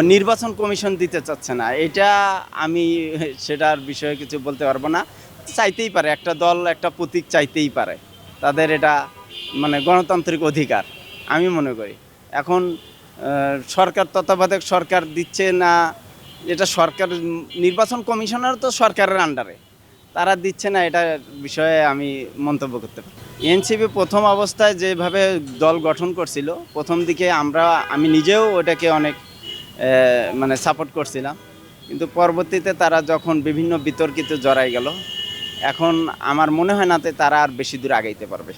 নির্বাচন কমিশন দিতে চাচ্ছে না। এটা আমি সেটার বিষয়ে কিছু বলতে পারব না। চাইতেই পারে, একটা দল, একটা প্রতীক চাইতেই পারে। তাদের এটা মানে গণতান্ত্রিক অধিকার, আমি মনে করি। এখন সরকার তত্ত্বাবধায়ক সরকার দিচ্ছে না, এটা সরকার, নির্বাচন কমিশনার তো সরকারের আন্ডারে তারা দিচ্ছে না এটা বিষয়ে আমি মন্তব্য করতে পারি। এনসিপি প্রথম অবস্থায় যেভাবে দল গঠন করছিল, প্রথম দিকে আমরা, আমি নিজেও ওটাকে অনেক মানে সাপোর্ট করছিলাম। কিন্তু পরবর্তীতে তারা যখন বিভিন্ন বিতর্কিত জড়াই গেল, এখন আমার মনে হয় না যে তারা আর বেশি দূর আগাইতে পারবে।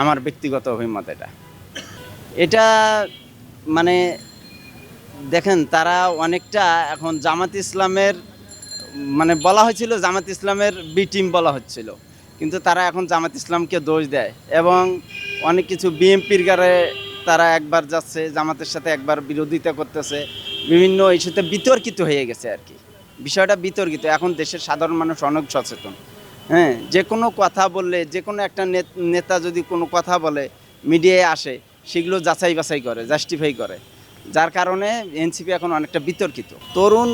আমার ব্যক্তিগত অভিমত এটা। এটা মানে দেখেন, তারা অনেকটা এখন জামাত ইসলামের মানে বলা হয়েছিল জামাত ইসলামের বি টিম বলা হচ্ছিল। কিন্তু তারা এখন জামাত ইসলামকে দোষ দেয় এবং অনেক কিছু বিএমপির গারে তারা একবার যাচ্ছে, জামাতের সাথে একবার বিরোধিতা করতেছে, বিভিন্ন ইস্যুতে বিতর্কিত হয়ে গেছে আর কি। বিষয়টা বিতর্কিত, এখন দেশের সাধারণ মানুষ অনেক সচেতন। হ্যাঁ যে কোনো কথা বললে, যে কোনো একটা নেতা যদি কোনো কথা বলে, মিডিয়ায় আসে, সেগুলো যাচাই বাছাই করে, জাস্টিফাই করে। যার কারণে এনসিপি এখন অনেকটা বিতর্কিত। তরুণ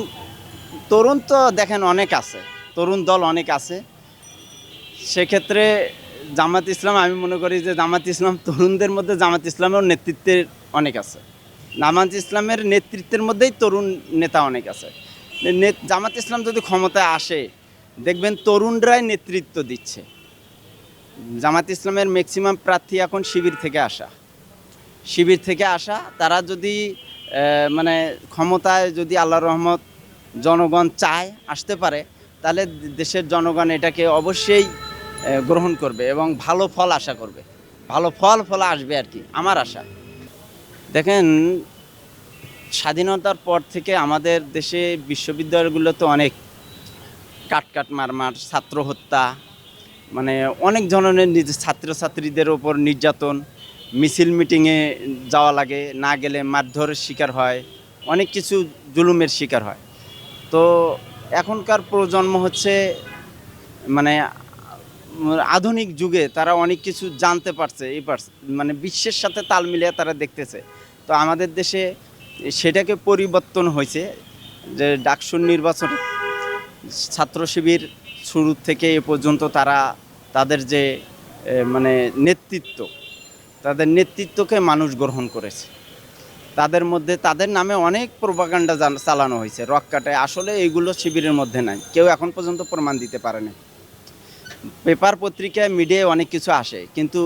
তরুণ তো দেখেন অনেক আছে, তরুণ দল অনেক আছে। সেক্ষেত্রে জামাত ইসলাম, আমি মনে করি যে জামাত ইসলাম তরুণদের মধ্যে জামাত ইসলামের নেতৃত্বের অনেক আছে। জামাত ইসলামের নেতৃত্বের মধ্যেই তরুণ নেতা অনেক আছে। জামাত ইসলাম যদি ক্ষমতায় আসে, দেখবেন তরুণরাই নেতৃত্ব দিচ্ছে। জামাত ইসলামের ম্যাক্সিমাম প্রার্থী এখন শিবির থেকে আসা। শিবির থেকে আসা, তারা যদি মানে ক্ষমতায় যদি আল্লাহ রহমত জনগণ চায়, আসতে পারে, তাহলে দেশের জনগণ এটাকে অবশ্যই গ্রহণ করবে এবং ভালো ফল আশা করবে। ভালো ফল ফল আসবে আর কি, আমার আশা। দেখেন, স্বাধীনতার পর থেকে আমাদের দেশে বিশ্ববিদ্যালয়গুলোতে অনেক কাট কাট মারমার, ছাত্র হত্যা মানে অনেক ধরনের ছাত্রছাত্রীদের ওপর নির্যাতন, মিছিল মিটিংয়ে যাওয়া লাগে, না গেলে মারধরের শিকার হয়, অনেক কিছু জুলুমের শিকার হয়। তো এখনকার প্রজন্ম হচ্ছে মানে আধুনিক যুগে তারা অনেক কিছু জানতে পারছে, এই পারছে মানে বিশ্বের সাথে তাল মিলিয়ে তারা দেখতেছে। তো আমাদের দেশে সেটাকে পরিবর্তন হয়েছে যে ডাকসুর নির্বাচন, ছাত্র শিবির শুরু থেকে এ পর্যন্ত তারা তাদের যে মানে নেতৃত্ব, তাদের নেতৃত্বকে মানুষ গ্রহণ করেছে। তাদের মধ্যে, তাদের নামে অনেক প্রোপাগান্ডা চালানো হয়েছে, রক কাটায় আসলে এইগুলো শিবিরের মধ্যে নাই। কেউ এখন পর্যন্ত প্রমাণ দিতে পারেনি পেপার পত্রিকায় মিডিয়ায় অনেক কিছু আসে। কিন্তু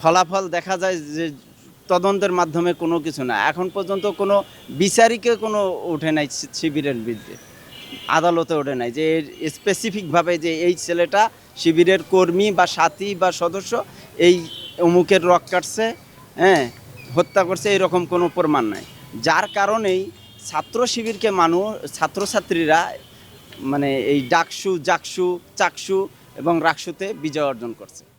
ফলাফল দেখা যায় যে তদন্তের মাধ্যমে কোনো কিছু না। এখন পর্যন্ত কোনো বিচারিকে কোনো ওঠে নাই শিবিরের বিরুদ্ধে। আদালতে ওঠে নাই যে স্পেসিফিকভাবে যে এই ছেলেটা শিবিরের কর্মী বা সাথী বা সদস্য এই অমুকের রক কাটছে হ্যাঁ হত্যা করছে, এরকম কোনো প্রমাণ নাই। যার কারণেই ছাত্র শিবিরকে মানুষ ছাত্রছাত্রীরা মানে এই ডাকসু জাকসু চাকসু এবং রাকসুতে বিজয় অর্জন করছে।